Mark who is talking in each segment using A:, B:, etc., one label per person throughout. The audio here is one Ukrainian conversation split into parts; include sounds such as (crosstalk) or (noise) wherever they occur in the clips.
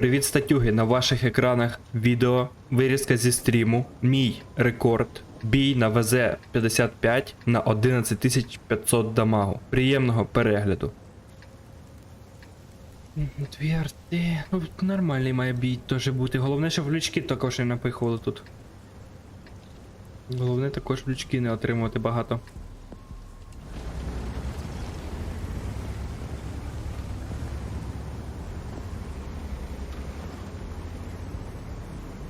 A: Привіт, статюги! На ваших екранах відео вирізка зі стріму. Мій рекорд. Бій на ВЗ-55 на 11500 дамагу. Приємного перегляду. Дві арти. Ну, нормальний має бій теж бути. Головне, щоб лючки також не напихували тут. Головне також лючки не отримувати багато.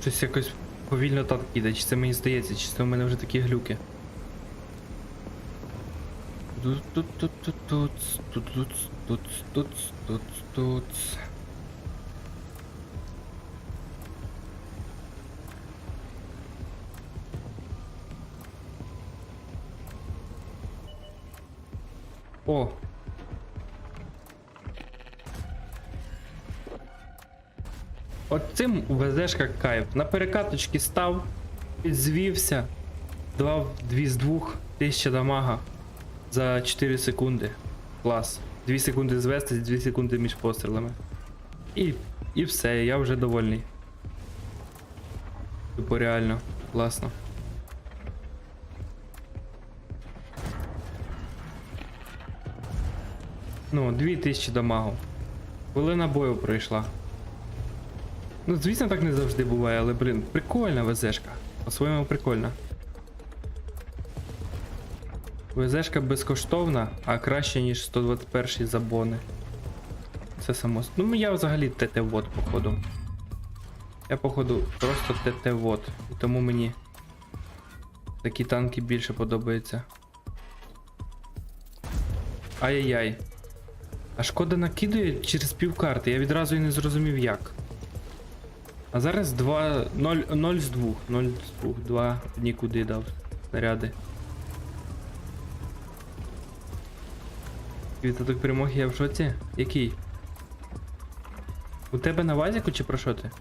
A: Щось якось повільно танк іде, чи це мені здається, чи це в мене вже такі глюки. Тут-тут-тут-тут-тут, тут-тут, тут-тут, тут-тут. О! От цим везешка кайф. На перекаточки став, підзвівся, давав 2 з 2 тисяча дамага за 4 секунди. Клас. 2 секунди звести, 2 секунди між пострілами. І, і все, я вже довольний. Типу реально, класно. Ну, 2000 дамагу. Хвилина бою пройшла. Ну, звісно, так не завжди буває, але, блін, прикольна ВЗшка. По-своєму прикольна. ВЗшка безкоштовна, а краще, ніж 121 забони. Це само. Ну, я взагалі ТТ-вод, походу. Я, походу, просто ТТ-вод. І тому мені такі танки більше подобаються. Ай-яй-яй. А шкода накидує через півкарти, я відразу і не зрозумів як. А зараз 2. 0, 0 з 2. 0 з 2. 2 нікуди дав снаряди. Відсоток перемоги я в шоці? Який? У тебе на вазіку чи про що ти?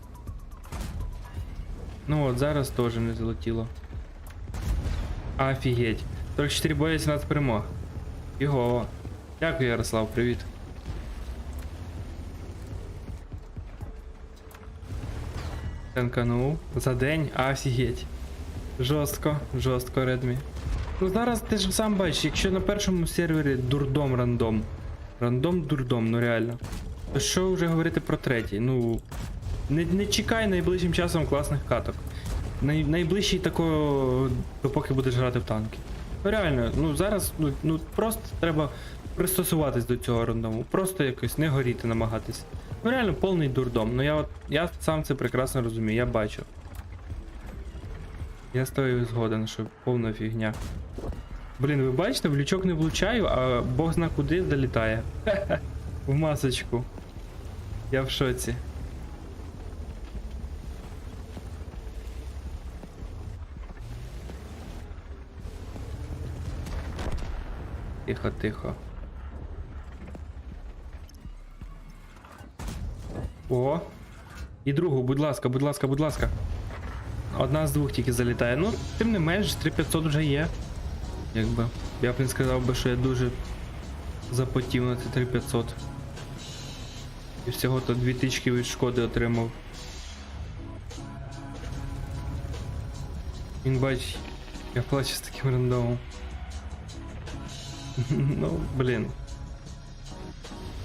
A: Ну от зараз теж не залетіло. Офігеть. 44 бої, 17 перемог. Його. Дякую, Ярослав, привіт. Танканув за день, офігеть. Жорстко, жорстко, Редмі. Ну зараз ти ж сам бачиш, якщо на першому сервері дурдом рандом. Рандом дурдом, ну реально. То що вже говорити про третій? Ну. Не, не чекай найближчим часом класних каток. Най, найближчий такого, допоки будеш грати в танки. Ну реально, ну зараз ну, ну просто треба пристосуватись до цього рандому. Просто якось не горіти, намагатись. Ну реально повний дурдом. Ну я от я сам це прекрасно розумію, я бачу. Я з тобою згоден, що повна фігня. Блін, ви бачите, в лючок не влучаю, а бог зна куди залітає. (laughs) В масочку. Я в шоці. Тихо, тихо. О! І другу, будь ласка, будь ласка, будь ласка. Одна з двох тільки залітає. Ну, тим не менш, 3500 вже є. Якби. Я б не сказав би, що я дуже запотів на ці 3500. І всього то 2 тички від шкоди отримав. Він бач, я плачу з таким рандомом. (laughs) ну, блін.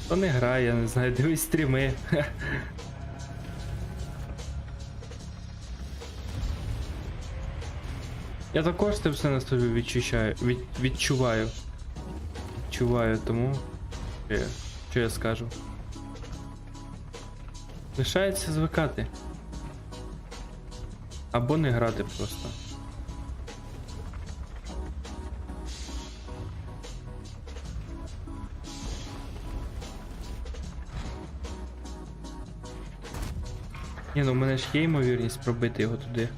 A: То не грає, не знаю, дивись стріми. Я також це все на собі відчуваю, від, відчуваю. Відчуваю, тому. Що що я скажу? Лишається звикати. Або не грати просто. Ні, ну в мене ж є ймовірність пробити його туди.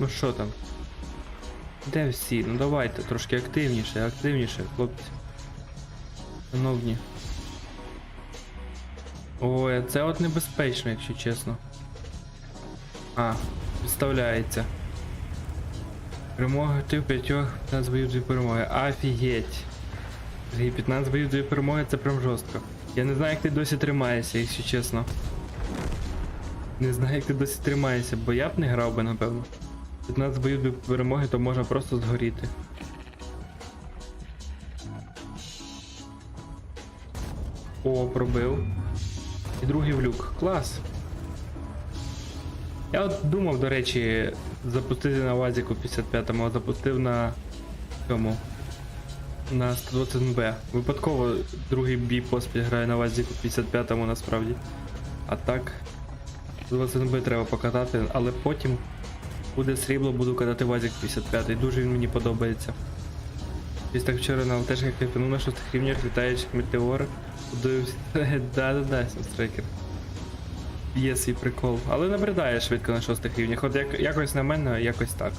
A: Ну що там? Де всі? Ну давайте трошки активніше, активніше, хлопці. Шановні. Ой, це от небезпечно, якщо чесно. А, представляється. Перемога ти в п'ятьох 15 боїв дві перемоги. Офігеть. Сергій, 15 боїв дві перемоги це прям жорстко. Я не знаю, як ти досі тримаєшся, якщо чесно. Не знаю, як ти досі тримаєшся, бо я б не грав би, напевно. 15 боїв дві перемоги, то можна просто згоріти. О, пробив. І другий в люк. Клас. Я от думав, до речі, запустити на Вазіку 55-му, а запустив на цьому. На 120Б. Випадково другий бій поспіль грає на Вазіку 55-му насправді. А так. 120Б треба покатати, але потім буде срібло, буду катати Вазік 55 Дуже він мені подобається. Ось так вчора на ЛТшках кайфанув на шостих рівнях літаючих метеор. Да-да-да, (laughs) стрейкер. Є свій прикол. Але набридає швидко на шостих рівнях. От як, якось на мене, якось так.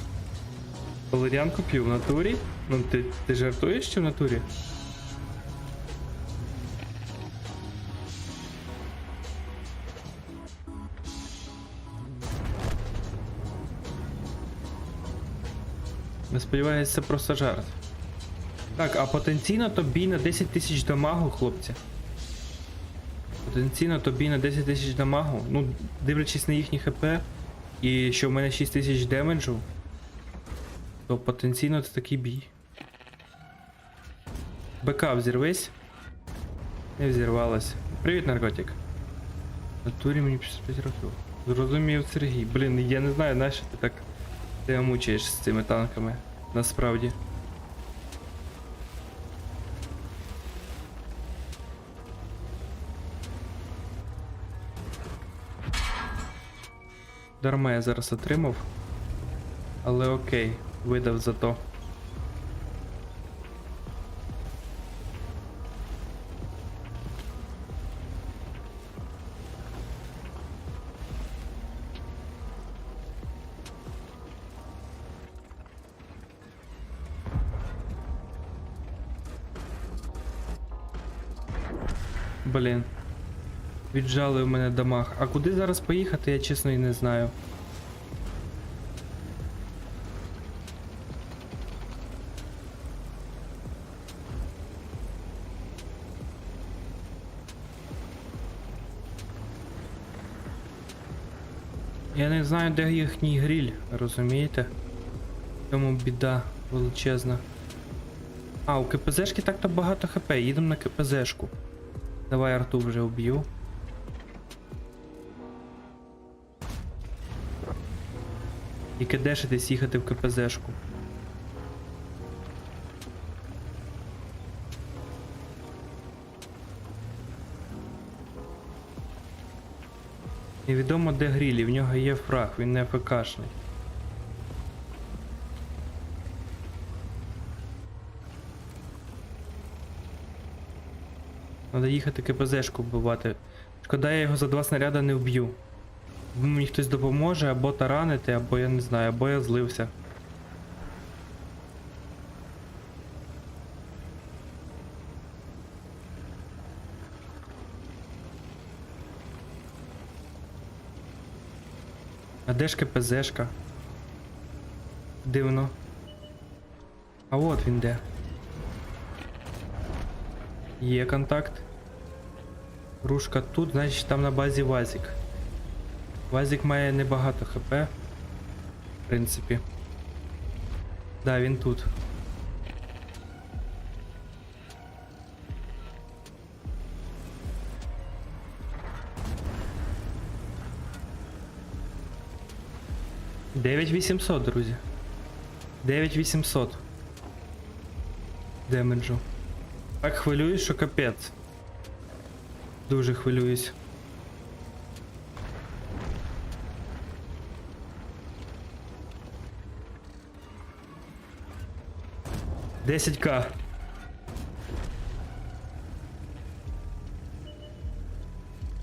A: Валеріанку п'ю в натурі? Ну ти, ти жартуєш чи в натурі? Не сподіваюся, це просто жарт. Так, а потенційно то бій на 10 тисяч дамагу, хлопці. Потенційно то бій на 10 тисяч дамагу. Ну, дивлячись на їхні хп, і що в мене 6 тисяч демеджу, то потенційно це такий бій. БК взірвись. Не взірвалась. Привіт, наркотик. Натурі мені 55 років. Зрозумів Сергій. Блін, я не знаю, нащо ти так ти мучаєш з цими танками. Насправді. Дарма я зараз отримав. Але окей, видав за то. Блін. Віджали у мене дамаг. А куди зараз поїхати, я чесно і не знаю. Я не знаю, де їхній гріль, розумієте? Тому біда величезна. А, у КПЗшки так-то багато хп, їдемо на КПЗшку. Давай арту вже уб'ю. І кидешитись їхати в КПЗшку. Невідомо де грілі, в нього є фраг, він не ФКшний. Надо їхати КПЗшку вбивати. Шкода, я його за два снаряда не вб'ю. Мені хтось допоможе, або таранити, або я не знаю, або я злився. А де ж КПЗшка? Дивно. А от він де. Є контакт. Рушка тут, значить там на базі Вазік. Вазік має небагато хп. В принципі. Да, він тут. Дев'ять вісімсот, друзі. Дев'ять вісімсот. Демеджу. Так хвилююсь, що капець. Дуже хвилююсь. Десять к.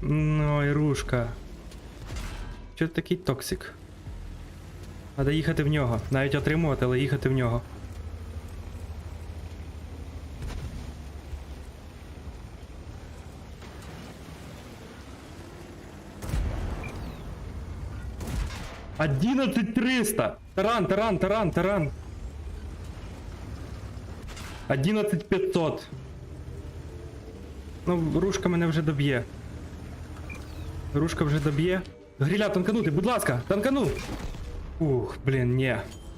A: Ну, Ірушка. Чо ти такий токсик? Треба їхати в нього. Навіть отримувати, але їхати в нього. Одинадцять триста! Таран, таран, таран, таран! 11500. Ну, рушка мене вже доб'є. Рушка вже доб'є. Гріля, танканути, будь ласка, танкану! Ух, блін, ні.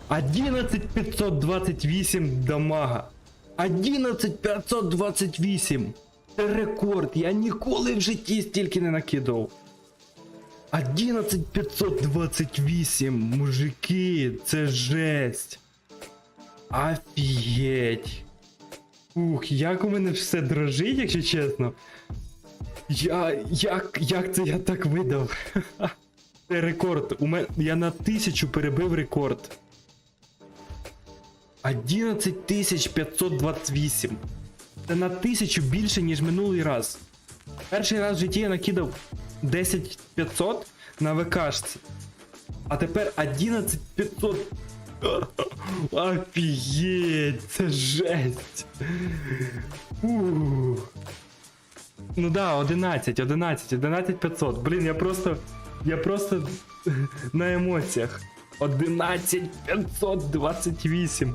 A: 11528 дамага. 11528. Це рекорд. Я ніколи в житті стільки не накидав. 11528, мужики, це жесть. Офігеть. Ух, як у мене все дрожить, якщо чесно. Я. Як, як це я так видав? (laughs) Це рекорд. У мене, я на тисячу перебив рекорд. 11528. Це на тисячу більше, ніж минулий раз. Перший раз в житті я накидав 10500 на ВКшці. А тепер 11500. Офігеть, це жесть. Ух. Ну да, 11, 11, 11500. Блін, я просто. Я просто на емоціях. 11528.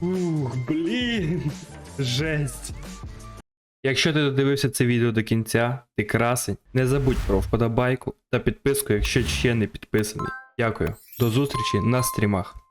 A: Ух, блін. Жесть. Якщо ти додивився це відео до кінця, ти красень, не забудь про вподобайку та підписку, якщо ще не підписаний. Дякую. До зустрічі на стрімах.